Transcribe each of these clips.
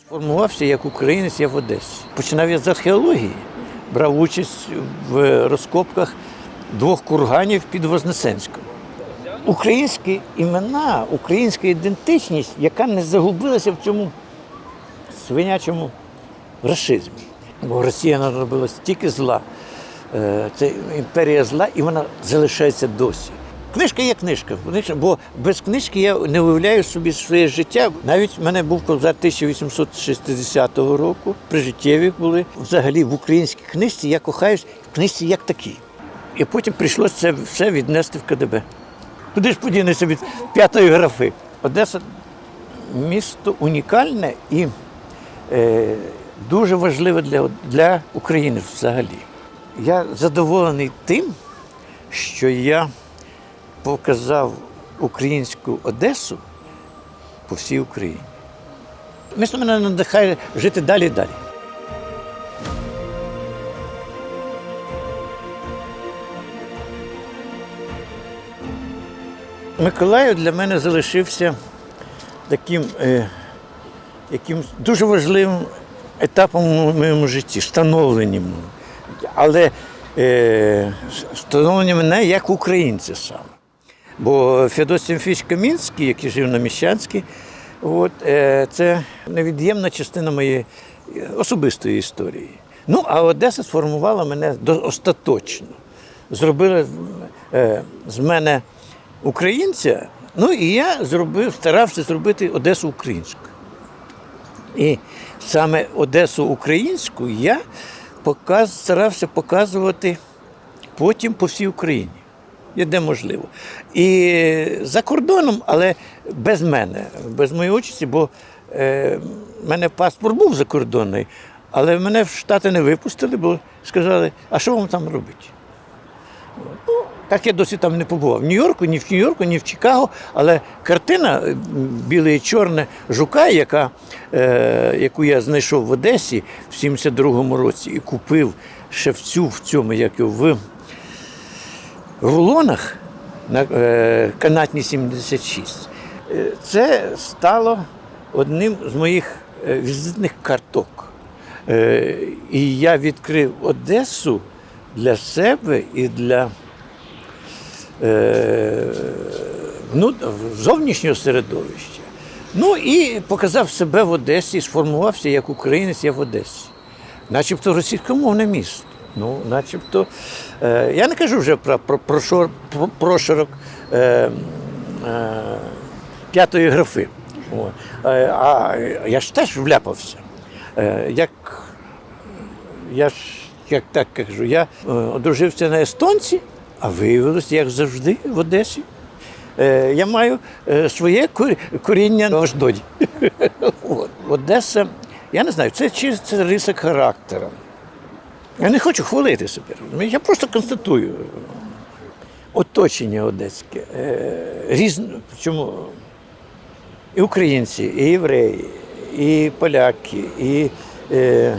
Сформувався як українець я в Одесі. Починав я з археології, брав участь в розкопках двох курганів під Вознесенськом. Українські імена, українська ідентичність, яка не загубилася в цьому свинячому расизмі. Бо Росія наробила стільки зла, Е, це імперія зла, і вона залишається досі. Книжка є книжка, бо без книжки я не уявляю собі своє життя. Навіть в мене був кобзар 1860 року, прижиттєві були. Взагалі в українській книжці я кохаюсь в книжці як такій. І потім прийшлося це все віднести в КДБ. Куди ж подінеться від п'ятої графи? Одеса місто унікальне і е, дуже важливе для, для України взагалі. Я задоволений тим, що я показав українську Одесу по всій Україні. Місто мене надихає жити далі і далі. Миколаїв для мене залишився таким, е, яким дуже важливим етапом у моєму житті, становленням. Але е, становлення мене як українця саме. Бо Федос Тимофійович Камінський, який жив на Міщанській, от, е, це невід'ємна частина моєї особистої історії. Ну, а Одеса сформувала мене остаточно. Зробила е, з мене українця, ну і я зробив, старався зробити Одесу українською. І саме Одесу українську я показ, старався показувати потім по всій Україні, і де можливо. І за кордоном, але без мене, без моєї участі, бо е, мене паспорт був закордонний, але мене в Штати не випустили, бо сказали, а що вам там робити? Ну, так я досі там не побував. В Нью-Йорку, ні в Нью-Йорку, ні в Чикаго. Але картина е, біле і чорне жука, яка, е, яку я знайшов в Одесі в 72-му році і купив ще в цю в цьому, як його, в рулонах на е, канатні 76. Е, Це стало одним з моїх е, візитних карток. І я відкрив Одесу для себе і для ну, зовнішнього середовища. Ну і показав себе в Одесі, сформувався як українець я в Одесі. Начебто російськомовне місто. Ну, начебто, е, я не кажу вже про, про, про, шор- про прошарок е, е, п'ятої графи. О. Е, а я ж теж вляпався. Е, як я ж як так кажу, я е, одружився на естонці, а виявилося, як завжди, в Одесі. Е, я маю е, своє кор- коріння в Аждоді. Одеса, я не знаю, це чи це риса характеру. Я не хочу хвалити себе. Я просто констатую оточення одеське. Е, різне, чому і українці, і євреї, і поляки, і е,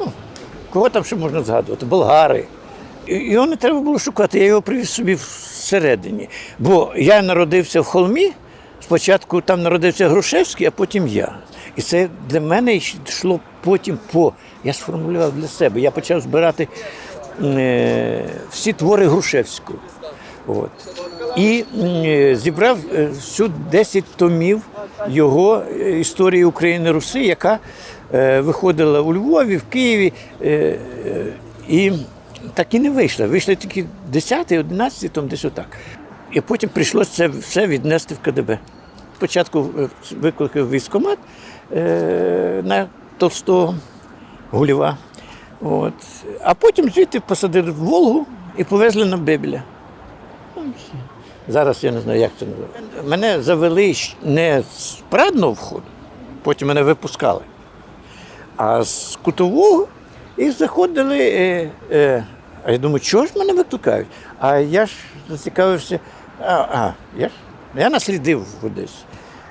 ну, кого там ще можна згадувати? Болгари. Його не треба було шукати, я його привіз собі всередині. Бо я народився в холмі, спочатку там народився Грушевський, а потім я. І це для мене йшло потім по. Я сформулював для себе. Я почав збирати е, всі твори Грушевського. От. І е, зібрав е, всю 10 томів його е, історії України Руси, яка е, виходила у Львові, в Києві. е, е, І так і не вийшла. Вийшли тільки 10, 11 том, десь отак. І потім прийшлося це все віднести в КДБ. Спочатку викликав військкомат е, на Толстого, Гулєва. От. А потім звідти посадили в Волгу і повезли на Бебеля. Ну. Зараз я не знаю, як це називається. Мене завели не з парадного входу, потім мене випускали, а з кутового і заходили. Е, е, а я думаю, чого ж мене викликають? А я ж зацікавився. А, а я ж я наслідив в.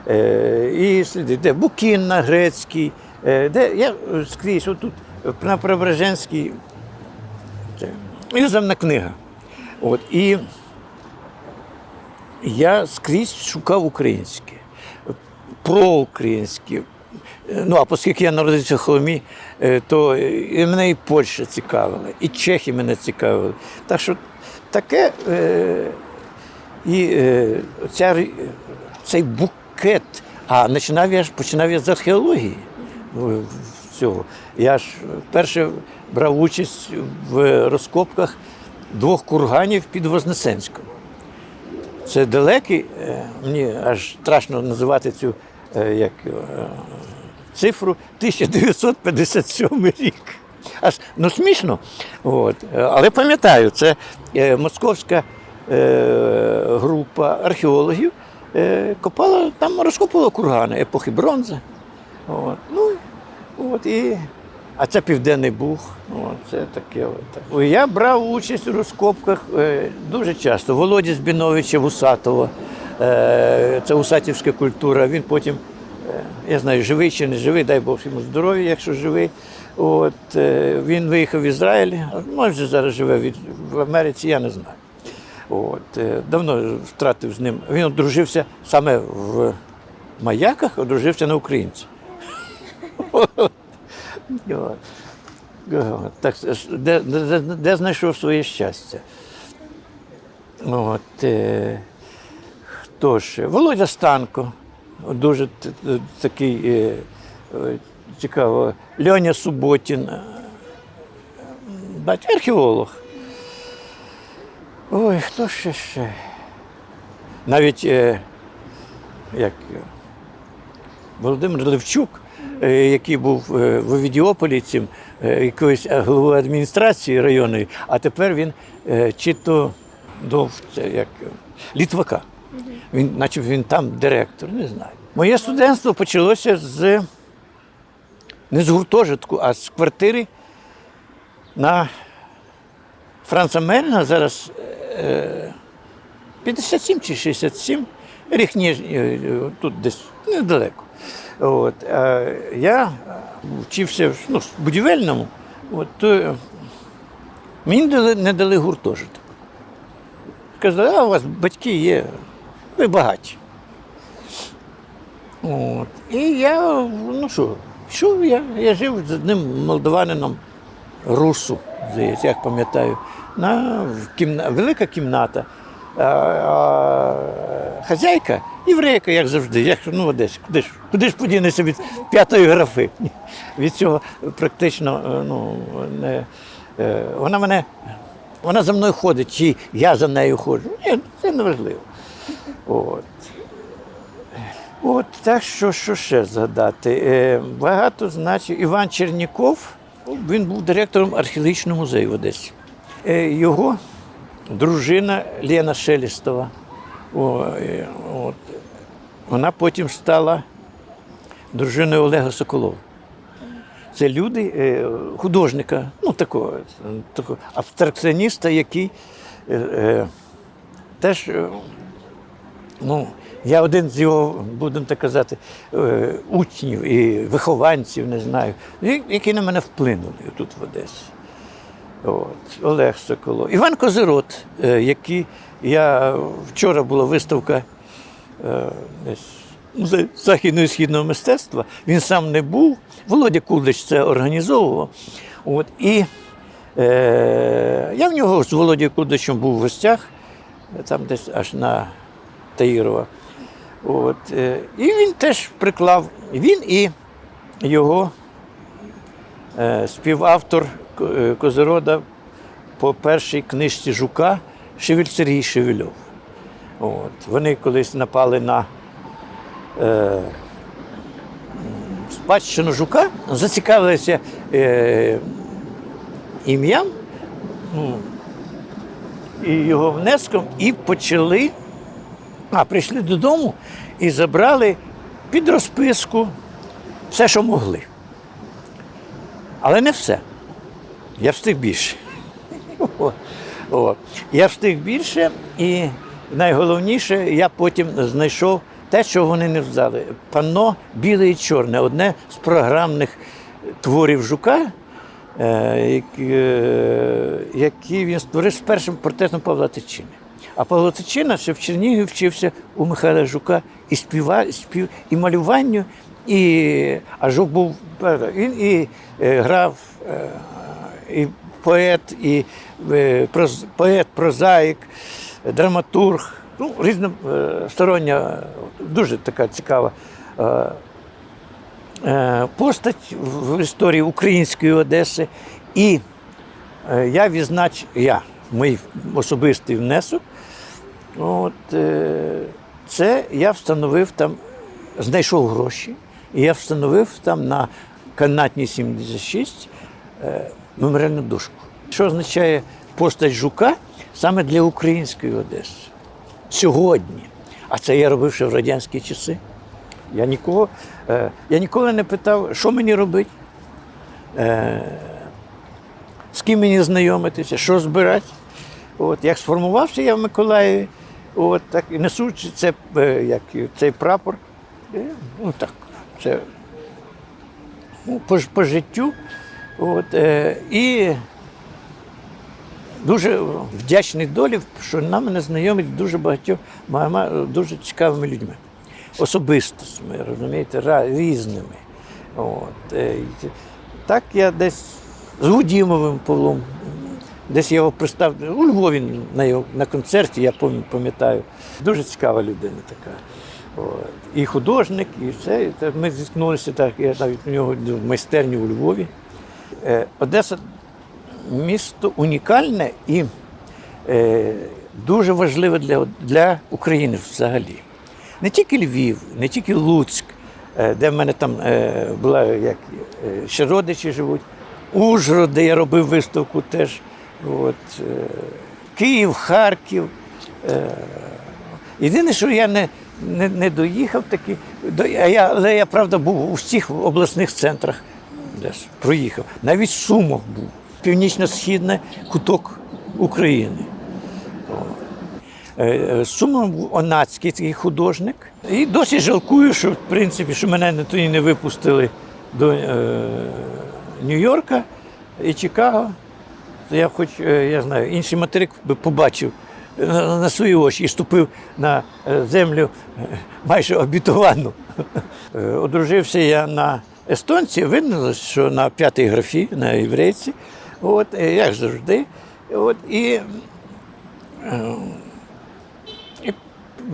Е, і де Букінна, Грецький, е, де я скрізь, отут, на Преображенській, іноземна книга. От, і я скрізь шукав українське, проукраїнське, Ну, а оскільки я народився в Холмі, е, то і мене і Польща цікавила, і Чехи мене цікавили. Так що таке е, і е, ця, цей букет. А починав я ж починав я з археології в- в цього. Я ж вперше брав участь в розкопках двох курганів під Вознесенськом. Це далекий, е, мені аж страшно називати цю е, як, е, цифру 1957 рік. Аж ну смішно. От. Але пам'ятаю, це московська група археологів копала, там розкопувала кургани епохи бронзи. От. Ну, от, і, а це Південний Буг. От, це таке. От. Я брав участь у розкопках е, дуже часто. Володя Збіновича Вусатова. Е, це усатівська культура. Він потім, е, я знаю, живий чи не живий, дай Бог йому здоров'я, якщо живий. От, е, він виїхав в Ізраїль, може зараз живе в Америці, я не знаю. От, е, давно втратив з ним. Він одружився саме в маяках, одружився на українці. Так, де, де, де, де знайшов своє щастя? От, е, хто ще? Володя Станко, дуже такий е, е, цікаво. Льоня Суботін, е, бать, археолог. Ой, хто ще ще? Навіть е, як е, Володимир Левчук, е, який був е, в Овідіополі цим е, якоюсь е, головою адміністрації районної, а тепер він е, чи то до це як е, літвака. Він, наче він там директор, не знаю. Моє студентство почалося з не з гуртожитку, а з квартири на Франца Мельна зараз 57 чи 67, рік ніж, е, тут десь недалеко. От, я вчився ну, в будівельному, от, то е, мені не дали гуртожиток. Сказали, а у вас батьки є, ви багаті. От. І я, ну що, що я, я жив з одним молдаванином Русу, здається, як пам'ятаю, на кімна, велика кімната. А, а, хазяйка єврейка, як завжди. Як, ну, десь, куди, ж, куди ж подінеться від п'ятої графи? Від цього практично е, ну, не, е, вона мене. Вона за мною ходить, чи я за нею ходжу. Ні, це не важливо. От. От так що, що ще згадати? Е, багато значить Іван Черніков, він був директором археологічного музею в Одесі. Е, його дружина Лена Шелістова. Е, вона потім стала дружиною Олега Соколова. Це люди, е, художника, ну такого, такого абстракціоніста, який е, теж, ну, я один з його, будемо так казати, учнів і вихованців, не знаю, які на мене вплинули тут в Одесі. От, Олег Соколов. Іван Козирот, е, який я вчора була виставка е, західного і східного мистецтва. Він сам не був. Володя Кулич це організовував. От, і е, я в нього з Володією Куличем був в гостях, там десь аж на Таїрова. От, е, і він теж приклав, він і його е, співавтор Козирода по першій книжці Жука Шевель Сергій Шевельов. От. Вони колись напали на е, спадщину жука, зацікавилися е, ім'ям ну, і його внеском, і почали, а прийшли додому і забрали під розписку все, що могли. Але не все. Я встиг більше. О. Я встиг більше, і найголовніше, я потім знайшов те, що вони не взяли. Панно біле і чорне, одне з програмних творів жука, е, е, які він створив з першим портретом Павла Тичини. А Павло Тичина ще в Чернігові вчився у Михайла Жука і співа, спів, і малюванню, І а Жук був е, він і е, грав, і поет, і е, поет, прозаїк, драматург. Ну, різностороння, дуже така цікава е, е, постать в історії української Одеси. І е, я відзнач, я, мій особистий внесок. От, е, це я встановив там, знайшов гроші, і я встановив там на канатній 76 е, меморіальну дошку. Що означає постать жука саме для української Одеси сьогодні. А це я робив ще в радянські часи. Я нікого, е, я ніколи не питав, що мені робити, е, з ким мені знайомитися, що збирати. От, як сформувався я в Миколаєві, от, так і несучи це, е, як, цей прапор. Ну так, це ну, по, по життю. От, е, і дуже вдячний долі, що на мене знайомить дуже багатьма дуже цікавими людьми. Особистостями, розумієте, різними. От. е, Так я десь з Гудімовим Павлом, десь я його пристав у Львові на, його, на концерті, я пам'ятаю. Дуже цікава людина така. От. І художник, і все. Ми зіткнулися так, я навіть у нього в майстерні у Львові. Е, Одеса місто унікальне і е, дуже важливе для, для України взагалі. Не тільки Львів, не тільки Луцьк, е, де в мене там була як ще родичі живуть, Ужгород, де я робив виставку теж. От, Київ, Харків. Єдине, що я не, не, не доїхав таки, але я правда був у всіх обласних центрах десь проїхав. Навіть в Сумах був. Північно-східний куток України. Е, е, Сумом Онацький такий художник. І досі жалкую, що в принципі, що мене не- тоді не випустили до е, Нью-Йорка і Чикаго. То я хоч, е, я знаю, інший материк би побачив на, на свої очі і ступив на землю майже обітовану. Одружився я на естонці, виявилось, що на п'ятій графі, на єврейці. От, е, як завжди. От, і і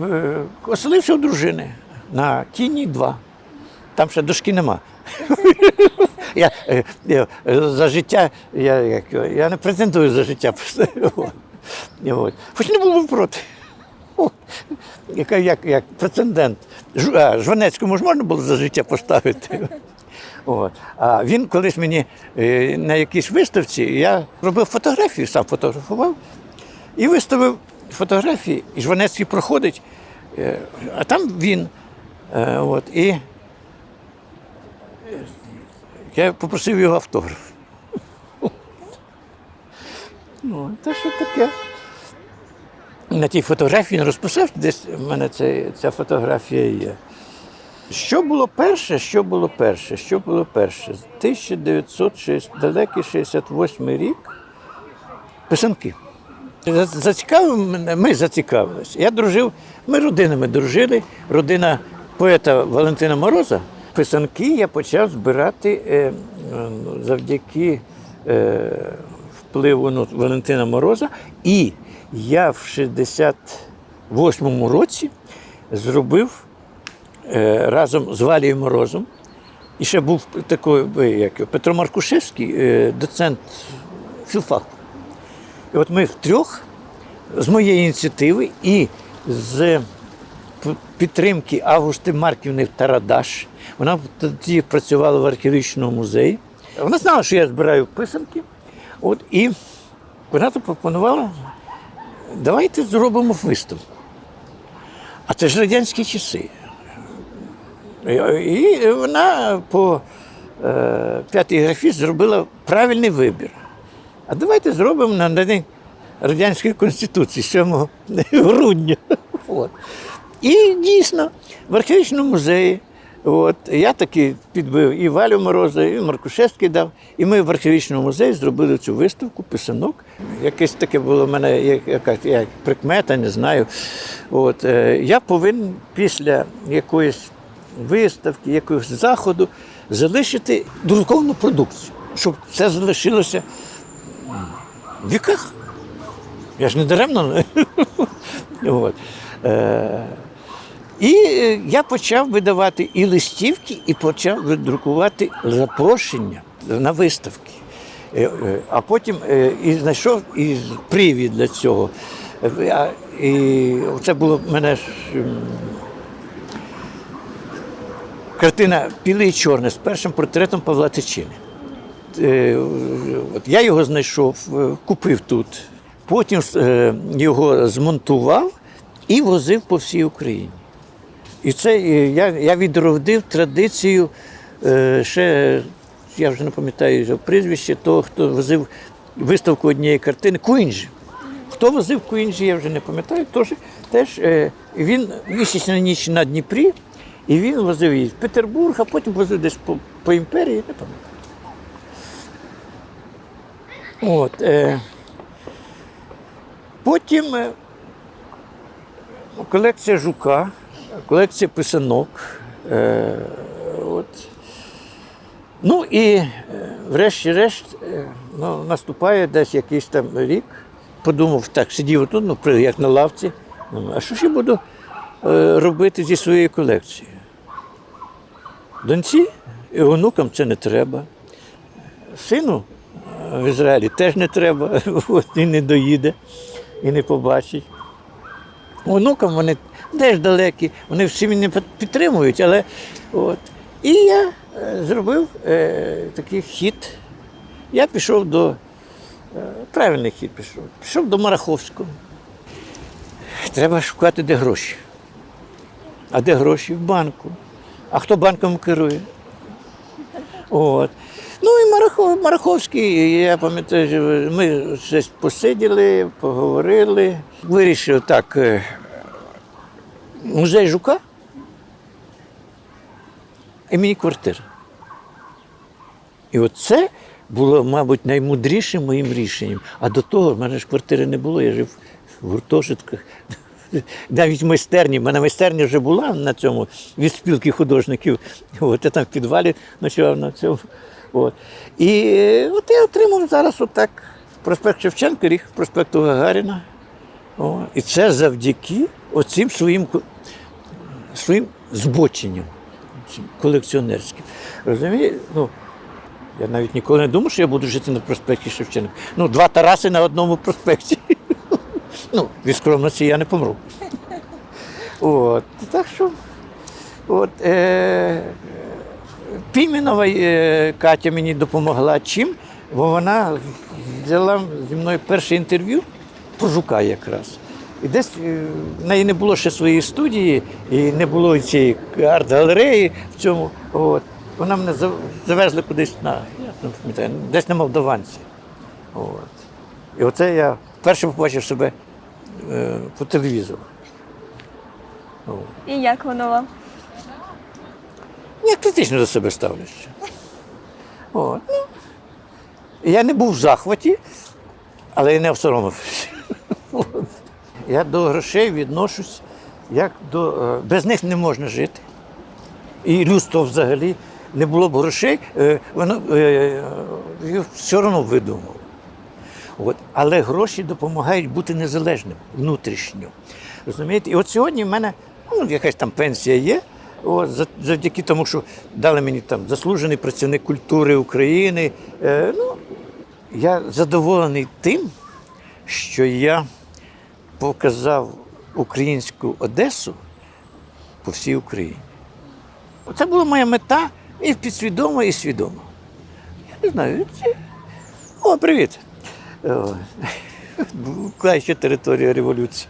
е, оселився у дружини на тіні 2. Там ще дошки нема. Я, е, я, е, за життя, я, як, я не претендую за життя. От. Хоч не було б проти. От. Яка- Як, як прецедент. Жванецькому ж можна було за життя поставити. От. А він колись мені е, на якійсь виставці я робив фотографії, сам фотографував. І виставив фотографії, і Жванецький проходить, е, а там він. Е, От, і я попросив його автограф. Ну, та що таке? На тій фотографії він розписав, десь в мене це, ця фотографія є. Що було перше? Що було перше? Що було перше? 1960, далекий 68 рік. Писанки. Зацікавив мене, ми зацікавилися. Я дружив, ми родинами дружили. Родина поета Валентина Мороза. Писанки я почав збирати е, завдяки е, впливу ну, Валентина Мороза. І я в 68-му році зробив разом з Валією Морозом. І ще був такий, е, як Петро Маркушевський, е, доцент філфаку. І от ми втрьох з моєї ініціативи і з підтримки Августи Марківни Тарадаш. Вона тоді працювала в археологічному музеї. Вона знала, що я збираю писанки. От, і вона запропонувала, давайте зробимо виставку. А це ж радянські часи. І- вона по е, п'ятій графі зробила правильний вибір. А давайте зробимо на День Радянської Конституції 7 грудня. От. І дійсно в археологічному музеї. От, я таки підбив і Валю Мороза, і Маркушевський дав. І ми в археологічному музеї зробили цю виставку, писанок. Якесь таке було в мене як, якась як прикмета, не знаю. От, е, я повинен після якоїсь виставки, якогось заходу залишити друковану продукцію, щоб це залишилося в віках. Я ж не даремно. От. Е, і я почав видавати і листівки, і почав друкувати запрошення на виставки. Е, е, А потім і знайшов і привід для цього. І це було мене картина Біле і чорне з першим портретом Павла Тичини. Е, я його знайшов, е, купив тут. Потім е, його змонтував і возив по всій Україні. І це я, я відродив традицію ще, я вже не пам'ятаю його прізвище, того, хто возив виставку однієї картини Куінджі. Хто возив Куінджі, я вже не пам'ятаю, теж, він місячна ніч на Дніпрі, і він возив її в Петербург, а потім возив десь по, по імперії, не пам'ятаю. От, е, потім е, колекція жука, колекція писанок. Е, от. Ну і е, врешті-решт е, ну, наступає десь якийсь там рік. Подумав, так, сидів тут, ну, як на лавці. А що ж я буду е, робити зі своєю колекцією? Доньці і онукам це не треба. Сину е, в Ізраїлі теж не треба, от, і не доїде, і не побачить. Онукам вони теж далекі, вони всі мене підтримують, але от. І я е, зробив е, такий хід. Я пішов до. Е, правильний хід пішов. Пішов до Мараховського. Треба шукати, де гроші. А де гроші? В банку. А хто банком керує? От. Ну і Марахов, Мараховський, я пам'ятаю, ми щось посиділи, поговорили. Вирішив так. е, Музей Жука і мені квартира. І оце було, мабуть, наймудрішим моїм рішенням. А до того в мене ж квартири не було, я жив в гуртожитках. Навіть майстерні. В мене майстерня вже була на цьому від спілки художників. От я там в підвалі ночував на цьому. От. І от я отримав зараз отак проспект Шевченка, ріг проспекту Гагаріна. О, і це завдяки оцим своїм, своїм збоченням колекціонерським. Розумієте? Ну, я навіть ніколи не думав, що я буду жити на проспекті Шевченка. Ну, два Тараси на одному проспекті. Ну, від скромності я не помру. От. Так що, от, е, Піменова е, Катя мені допомогла чим, бо вона взяла зі мною перше інтерв'ю про жука якраз. І десь е, в неї не було ще своєї студії, і не було цієї арт-галереї в цьому. От. Вона мене завезли кудись на, десь на Молдаванці. От. І оце я вперше побачив себе е, по телевізору. І як воно вам? Я критично до себе ставлюся. От. Ну, я не був в захваті, але я не всоромився. От. Я до грошей відношусь, як до. е, Без них не можна жити. І людство взагалі не було б грошей, е, воно е, все одно видумав. От. Але гроші допомагають бути незалежним внутрішньо. Розумієте? І от сьогодні в мене ну, якась там пенсія є. От, завдяки тому, що дали мені там заслужений працівник культури України. Е, ну, я задоволений тим, що я показав українську Одесу по всій Україні. Це була моя мета і підсвідома, і свідома. Я не знаю. Це... О, привіт. О, Краща територія революції.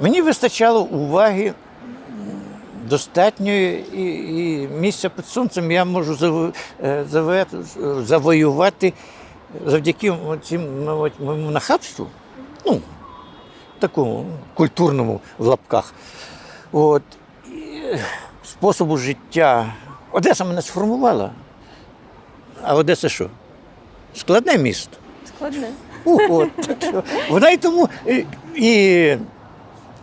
Мені вистачало уваги достатньої і, і місця під сонцем я можу заво- е, заве- завоювати завдяки цим моєму нахабству, ну, такому культурному в лапках. От, і способу життя. Одеса мене сформувала. А Одеса що? Складне місто. Складне. Вона і тому. І,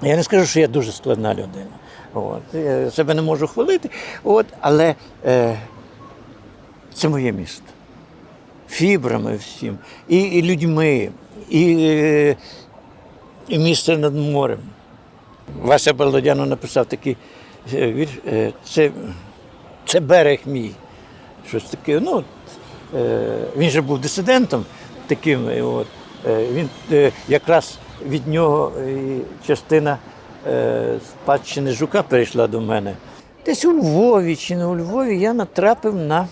я не скажу, що я дуже складна людина. От. Я себе не можу хвалити, от, але е, це моє місто. Фібрами всім, і, і людьми, і, е, і місце над морем. Вася Балдодянов написав такий е, вірш, е, це, це берег мій. Щось таке. Ну, він же був дисидентом таким. От, е, він е, якраз від нього частина е, спадщини жука перейшла до мене. Десь у Львові чи не у Львові я натрапив на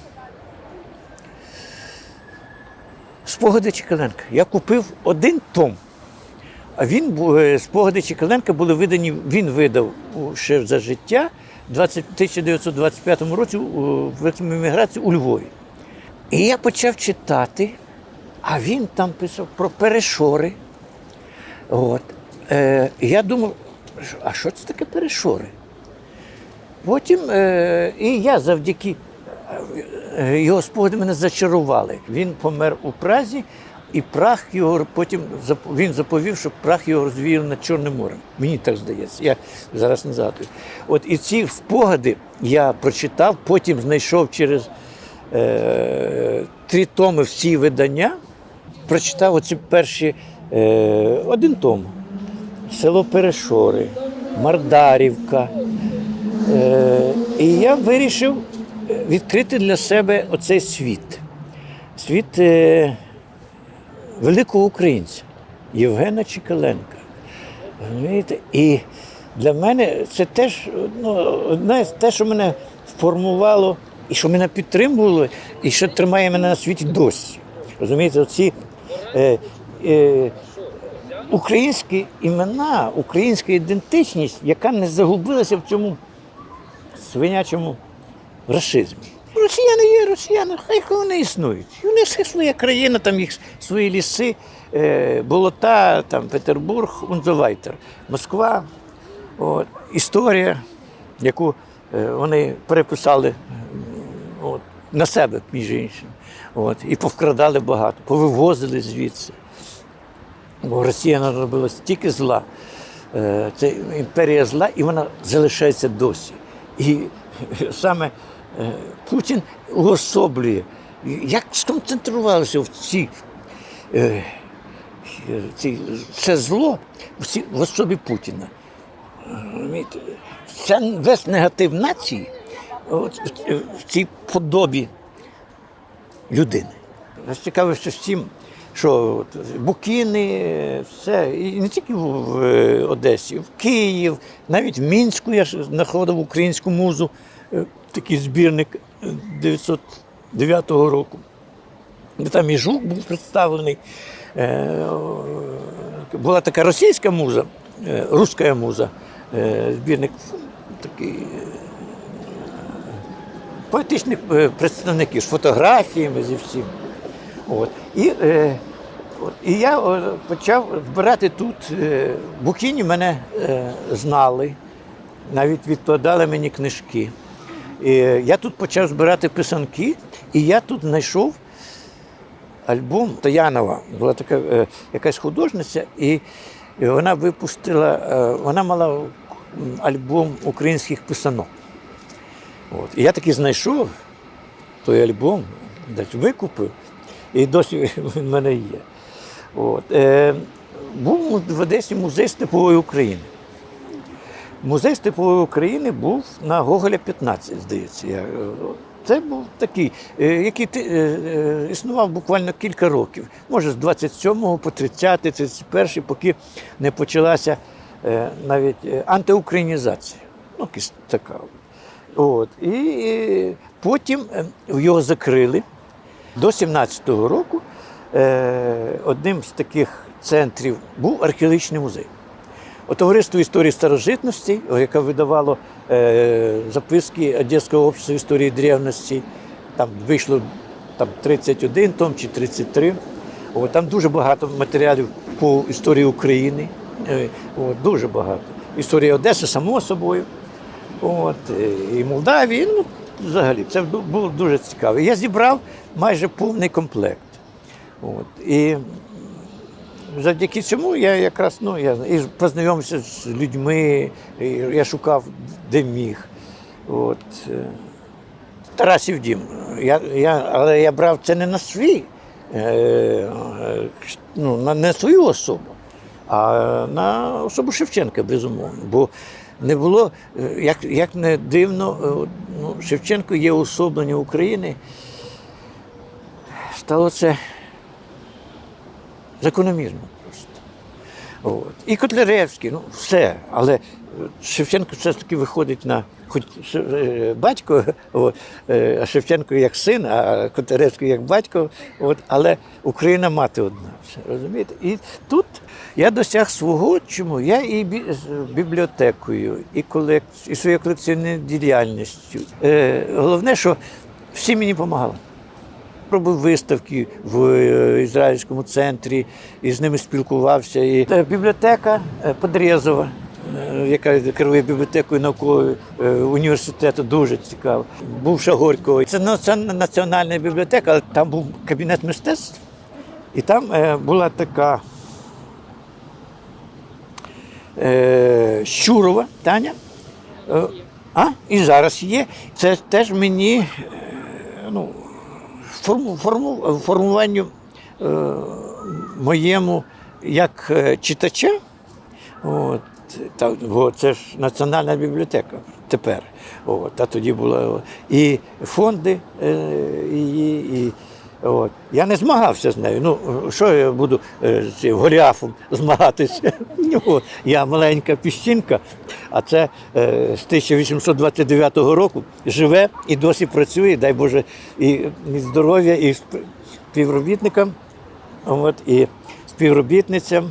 спогади Чекаленка. Я купив один том. А він е, спогади Чекаленка були видані, він видав ще за життя в 20 1925 році великій еміграції у Львові. І я почав читати, а він там писав про перешори. От. Е, я думав, а що це таке перешори? Потім е, і я завдяки е, його спогади мене зачарували. Він помер у Празі, і прах його потім він заповів, що прах його розвіяв над Чорним морем. Мені так здається. Я зараз не згадую. От і ці спогади я прочитав, потім знайшов через е, три томи всі видання. Прочитав оці перші е, один том. Село Перешори, Мардарівка. Е, і я вирішив відкрити для себе оцей світ. Світ е, великого українця Євгена Чекаленка. Розумієте? І для мене це теж ну, одне те, що мене формувало і що мене підтримувало, і що тримає мене на світі досі. Розумієте, оці е, е, українські імена, українська ідентичність, яка не загубилася в цьому свинячому расизмі. Росіяни є росіяни, хай вони існують. І них все своя країна, там їх свої ліси, е, болота, там Петербург, Унзовайтер, Москва. От, історія, яку е, вони переписали от, на себе, між іншим. От, і повкрадали багато, повивозили звідси. Бо Росія наробила стільки зла. Е, Це імперія зла, і вона залишається досі. І саме е, Путін уособлює, як сконцентрувалося в цій, е, ці, це зло в, цій, в особі Путіна. Це весь негатив нації от, в цій подобі людини. Нас цікавить, що всім, що от, Букіни, все, і не тільки в, е, Одесі, в Київ, навіть в Мінську я ж знаходив українську музу, е, такий збірник е, 909 року. Де Там і жук був представлений. Е, Була така російська муза, е, руська муза, е, збірник такий поетичних е, представників з фотографіями зі всім. От. І, е, і я почав збирати тут. Е, Букіні мене е, знали, навіть відкладали мені книжки. І, я тут почав збирати писанки, і я тут знайшов альбом Тоянова. Була така якась художниця, і, вона випустила, вона мала альбом українських писанок. От. І я таки знайшов той альбом, викупив, і досі в мене є. От. Е, був в Одесі музей степової України. Музей степової України був на Гоголя 15, здається. Е, Це був такий, е, який ти- е, існував буквально кілька років. Може, з 27 по 30, 31, поки не почалася навіть антиукраїнізація. Ну, така. От. І потім е, його закрили. До 17-го року е, одним з таких центрів був археологічний музей. Товариство історії старожитності, яке видавало е, записки Одеського общества історії древності, там вийшло там, 31 том чи 33. От, там дуже багато матеріалів по історії України. От, дуже багато. Історія Одеси, само собою. От, е, і Молдавії, ну, взагалі, це було дуже цікаво. Я зібрав майже повний комплект. От, і завдяки цьому я якраз ну, я і познайомився з людьми, і я шукав, де міг. От. е, Тарасів дім. Я, я, але я брав це не на свій, е, е, ну, на не свою особу, а на особу Шевченка, безумовно. Бо не було, е, як, як не дивно, е, ну, Шевченко є особлення України. Стало це закономірно просто. От. І Котляревський, ну все. Але е, Шевченко все ж таки виходить на хоч батько, от, а Шевченко як син, а Котляревський як батько. От, але Україна мати одна. Все, розумієте? І тут я досяг свого, чому? Я і бібліотекою, і, колек... і своєю колекціонною діяльністю. Е, головне, що всі мені допомагали робив виставки в е, ізраїльському центрі і з ними спілкувався. І Е, бібліотека е, Подрєзова, яка керує бібліотекою наукової е, університету, дуже цікаво. Бувша Горького. Це національна бібліотека, але там був кабінет мистецтв, і там була така е, Щурова Таня. Е, А, і зараз є. Це теж мені е, ну, форму, форму, формуванню е, моєму як е, читача. От, та, бо це ж Національна бібліотека тепер. От, а тоді була і фонди е, її. І, От. Я не змагався з нею. Ну, що я буду е, з цим Голіафом змагатися? От. Я маленька піщинка, а це е, з 1829 року живе і досі працює, дай Боже, і здоров'я, і співробітникам, от, і співробітницям,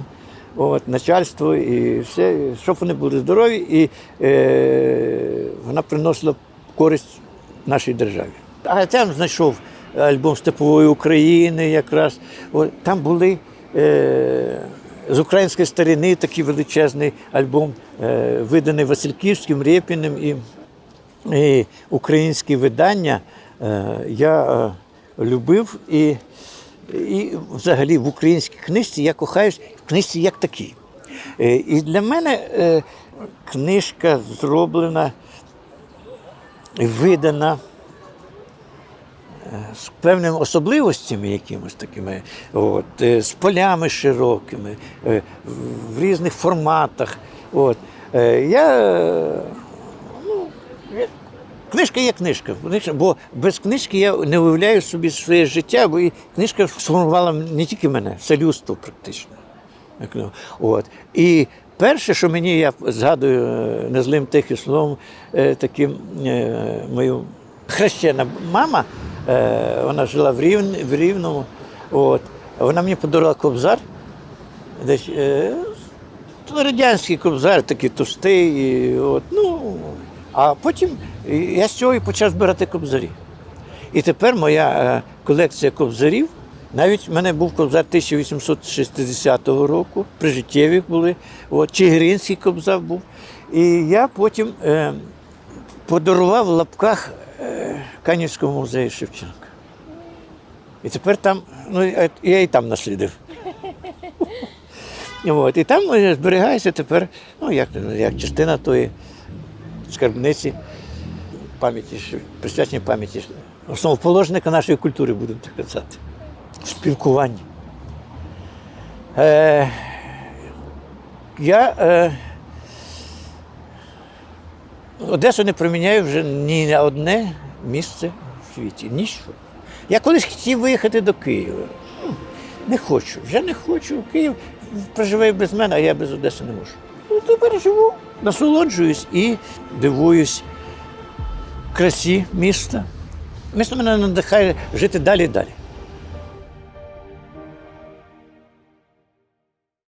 от, начальству, і все, щоб вони були здорові, і е, вона приносила користь нашій державі. А я там знайшов альбом Степової України якраз. Там були е, з української старини такий величезний альбом, е, виданий Васильківським, Рєпіним і, і українські видання е, я любив і, і взагалі в українській книжці я кохаюсь в книжці як такій. І для мене книжка зроблена видана з певними особливостями якимось такими, от, е, з полями широкими, е, в різних форматах. От. Е, Я, ну, книжка є книжка, бо без книжки я не уявляю собі своє життя, бо книжка сформувала не тільки мене, все людство практично. От. І перше, що мені я згадую незлим тихим словом, таким мою хрещена мама, е, вона жила в, Рівн, в Рівному. От. Вона мені подарувала кобзар. Десь, е, радянський кобзар, такий товстий. І, от, ну, а потім я з цього і почав збирати кобзарі. І тепер моя е, колекція кобзарів. Навіть в мене був кобзар 1860 року, прижиттєві були, от, Чигиринський кобзар був. І я потім е, подарував в лапках Канівському музею Шевченка. І тепер там, ну я- і там наслідив. От, і там е, зберігається тепер, ну як, як частина тої скарбниці пам'яті, Шев- пам'яті основоположника нашої культури, будемо так казати, в спілкуванні. Е, я е, Одесу не проміняю вже ні на одне місце в світі. Ніщо. Я колись хотів виїхати до Києва. Ну, Не хочу, вже не хочу. Київ проживе без мене, а я без Одеси не можу. Ну, тепер живу, насолоджуюсь і дивуюсь красі міста. Місто мене надихає жити далі і далі.